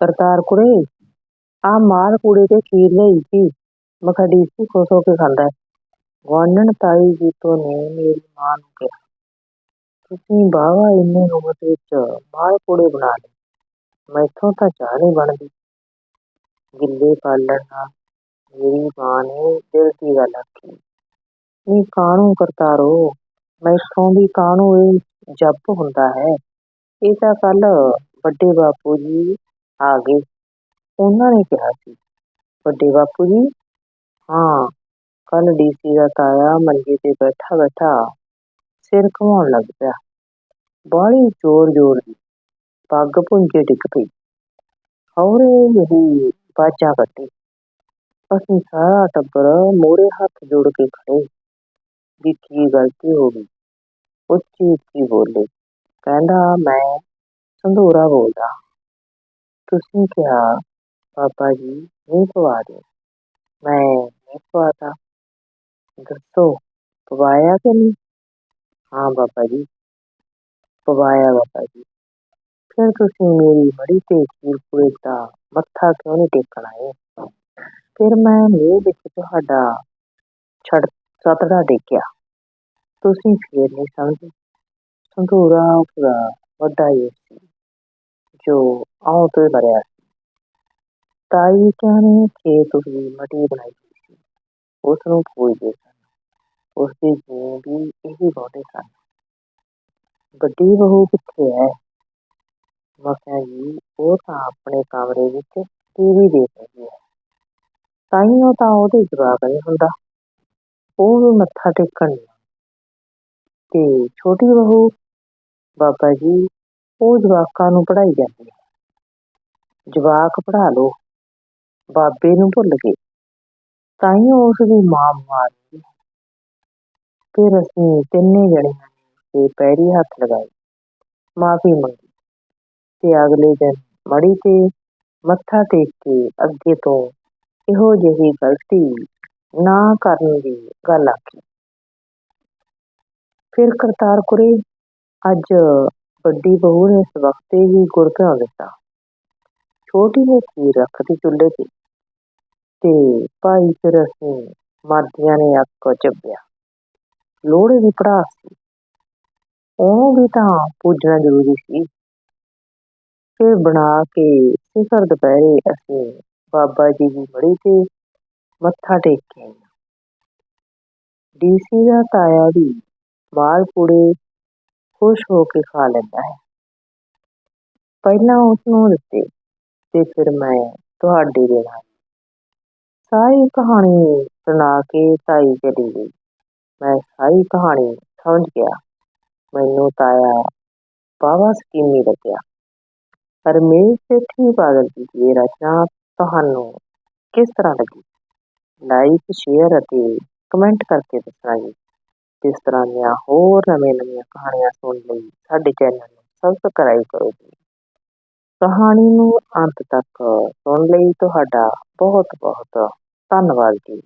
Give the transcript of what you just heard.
ਕਰਤਾਰ ਕੁੜੇ ਆ ਮਾਲ ਕੂੜੇ ਤੇ ਖੀਰ ਲਈ ਸੀ। ਮੈਂ ਕਿਹਾ, ਡੀਸੀ ਖੁਸ਼ ਹੋ ਕੇ ਖਾਂਦਾ ਗੁਆਂਢਣ ਤਾਈ ਜੀਤੋ ਨੇ ਮੇਰੀ ਮਾਂ ਨੂੰ ਕਿਹਾ, ਤੁਸੀਂ ਬਾਵਾ ਇੰਨੇ ਉਮਰ ਵਿੱਚ ਮਾਲ ਕੂੜੇ ਬਣਾ ਲਏ। ਮੈਥੋਂ ਤਾਂ ਚਾਹ ਨਹੀਂ ਬਣਦੀ। ਗਿੱਲੇ ਪਾਲਣ ਨਾਲ ਮੇਰੀ ਮਾਂ ਨੇ ਦਿਲ ਦੀ ਗੱਲ ਆਖੀ। ਨੀ ਕਾਹਨੂੰ ਕਰਤਾਰੋ? ਮੈਥੋਂ ਵੀ ਕਾਹਨੂੰ? ਇਹ ਜੱਪ ਹੁੰਦਾ ਹੈ। ਇਹ ਤਾਂ ਕੱਲ ਵੱਡੇ ਬਾਪੂ ਜੀ ਆ ਗਏ। ਉਹਨਾਂ ਨੇ ਕਿਹਾ ਸੀ, ਵੱਡੇ ਬਾਪੂ ਜੀ, ਹਾਂ ਕੱਲ ਡੀਸੀ ਦਾ ਤਾਇਆ ਮੰਜੇ ਤੇ ਬੈਠਾ ਬੈਠਾ ਸਿਰ ਘੁਮਾਉਣ ਲੱਗ ਪਿਆ। ਬਾਹਲੀ ਜ਼ੋਰ ਜ਼ੋਰ ਦੀ ਪੱਗ ਪੁੰਜੇ ਡਿੱਗ ਪਈ। ਹੌਰੇ ਜਿਹੀ ਬਾਜਾਂ ਕੱਢੀ ਅਸੀਂ ਸਾਰਾ ਟੱਬਰ ਮੋਰੇ ਹੱਥ ਜੋੜ ਕੇ ਖੜੇ। ਵੀ ਕੀ ਗਲਤੀ ਹੋ ਗਈ। ਉੱਚੀ ਉੱਚੀ ਬੋਲੇ, ਕਹਿੰਦਾ, ਮੈਂ ਸੰਧੂਰਾ ਬੋਲਦਾ। ਤੁਸੀਂ ਕਿਹਾ ਬਾਬਾ ਜੀ ਨਹੀਂ ਪਵਾ ਦਿਓ ਮੈਂ ਨਹੀਂ ਪਵਾਤਾ ਦੱਸੋ ਪਵਾਇਆ ਕਿ ਨਹੀਂ ਹਾਂ ਬਾਬਾ ਜੀ ਪਵਾਇਆ ਬਾਬਾ ਜੀ ਫਿਰ ਤੁਸੀਂ ਮੇਰੀ ਮੜੀ ਤੇ ਖੀਰ ਦਾ ਮੱਥਾ ਕਿਉਂ ਨਹੀਂ ਟੇਕਣ ਆਏ ਫਿਰ ਮੈਂ ਮੂੰਹ ਵਿੱਚ ਤੁਹਾਡਾ ਛੜ ਸਤੜਾ ਡੇਕਿਆ ਤੁਸੀਂ ਫੇਰ ਨਹੀਂ ਸਮਝੇ ਸੰਧੂਰਾ ਉਸਦਾ ਵੱਡਾ ਹੀ ਸੀ ਜੋ ਆਉ ਤੋਂ ਮਰਿਆ ਸੀ ਤਾਈ ਨੇ ਖੇਤ ਉਸਦੀ ਮਟੀ ਬਣਾਈ ਸੀ ਉਸ ਨੂੰ ਪੂਜਦੇ ਸਨ ਉਸ ਦੇ ਜੀ ਵੀ ਇਹੀ ਬਹੁਤੇ ਸਨ। ਵੱਡੀ ਬਹੂ ਕਿੱਥੇ ਹੈ? ਮੈਂ ਜੀ, ਉਹ ਤਾਂ ਆਪਣੇ ਕਮਰੇ ਵਿੱਚ ਟੀਵੀ ਦੇਖ ਰਹੀ ਹੈ। ਤਾਈਓ ਤਾਂ ਉਹਦੇ ਜਵਾਬ ਨਹੀਂ ਹੁੰਦਾ। ਉਹ ਵੀ ਮੱਥਾ ਟੇਕਣ ਤੇ ਛੋਟੀ ਬਹੂ, ਬਾਬਾ ਜੀ, ਉਹ ਜਵਾਕਾਂ ਨੂੰ ਪੜਾਈ ਜਾਂਦੀ ਹੈ। ਜਵਾਕ ਪੜਾ ਲੋ ਬਾਬੇ ਨੂੰ ਭੁੱਲ ਗਏ। ਤਾਈਓ ਉਸ ਦੀ ਮਾਂ ਬਿਮਾਰ ਸੀ ਫਿਰ ਅਸੀਂ ਤਿੰਨੇ ਜਣਿਆਂ ਨੇ ਤੇ ਪੈਰੀ ਹੱਥ ਲਗਾਏ ਮਾਫੀ ਮੰਗੀ। ਤੇ ਅਗਲੇ ਦਿਨ ਮੜੀ ਤੇ ਮੱਥਾ ਟੇਕ ਕੇ ਅੱਗੇ ਤੋਂ ਇਹੋ ਜਿਹੀ ਗਲਤੀ ਨਾ ਕਰਨ ਦੀ ਗੱਲ ਆਖੀ। ਫਿਰ ਕਰਤਾਰ ਕੁਰੇ ਅੱਜ ਵੱਡੀ ਬਹੂ ਨੇ ਇਸ ਵਕਤੇ ਹੀ ਗੁਰ ਭਿਉਂ ਦਿੱਤਾ। ਛੋਟੀ ਜਿਹੀ ਖੀਰ ਰੱਖਦੀ ਚੁੱਲ੍ਹੇ ਤੇ ਤੇ ਭਾਈ ਫਿਰ ਅਸੀਂ ਮਰਦੀਆਂ ਨੇ ਅੱਕ ਚੱਬਿਆ। ਲੋਹੜੇ ਦੀ ਪੜਾਸ ਸੀ। ਉਹਨੂੰ ਵੀ ਤਾਂ ਪੂਜਣਾ ਜ਼ਰੂਰੀ ਸੀ। ਫਿਰ ਬਣਾ ਕੇ ਸਿਖਰ ਦੁਪਹਿਰੇ ਅਸੀਂ ਬਾਬਾ ਜੀ ਦੀ ਮੜੀ ਤੇ ਮੱਥਾ ਟੇਕ ਕੇ ਆਈਆਂ ਡੀਸੀ ਦਾ ਤਾਇਆ ਵੀ ਮਾਲ ਪੂੜੇ ਖੁਸ਼ ਹੋ ਕੇ ਖਾ ਲੈਂਦਾ ਹੈ। ਪਹਿਲਾਂ ਉਸ ਨੂੰ ਦਿੱਤੇ। ਤੇ ਫਿਰ ਮੈਂ ਤੁਹਾਡੇ ਦੇਣਾ ਸਾਰੀ ਕਹਾਣੀ ਸੁਣਾ ਕੇ ਤਾਈ ਚਲੀ ਗਈ। ਮੈਂ ਸਾਰੀ ਕਹਾਣੀ ਸਮਝ ਗਿਆ। ਮੈਨੂੰ ਤਾਇਆ ਬਾਵਾ ਸਕੀਮੀ ਲੱਗਿਆ। ਰਮੇਸ਼ ਸੇਠੀ ਬਾਦਲ ਜੀ ਦੀ ਰਚਨਾ ਤੁਹਾਨੂੰ ਕਿਸ ਤਰ੍ਹਾਂ ਲੱਗੀ? ਲਾਈਕ ਸ਼ੇਅਰ ਅਤੇ ਕਮੈਂਟ ਕਰਕੇ ਦੱਸਣਾ ਜੀ। ਇਸ ਤਰ੍ਹਾਂ ਦੀਆਂ ਹੋਰ ਨਵੇਂ ਨਵੀਆਂ ਕਹਾਣੀਆਂ ਸੁਣਨ ਲਈ ਸਾਡੇ ਚੈਨਲ ਨੂੰ ਸਬਸਕ੍ਰਾਈਬ ਕਰੋ ਜੀ। ਕਹਾਣੀ ਨੂੰ ਅੰਤ ਤੱਕ ਸੁਣਨ ਲਈ ਤੁਹਾਡਾ ਬਹੁਤ ਬਹੁਤ ਧੰਨਵਾਦ ਜੀ।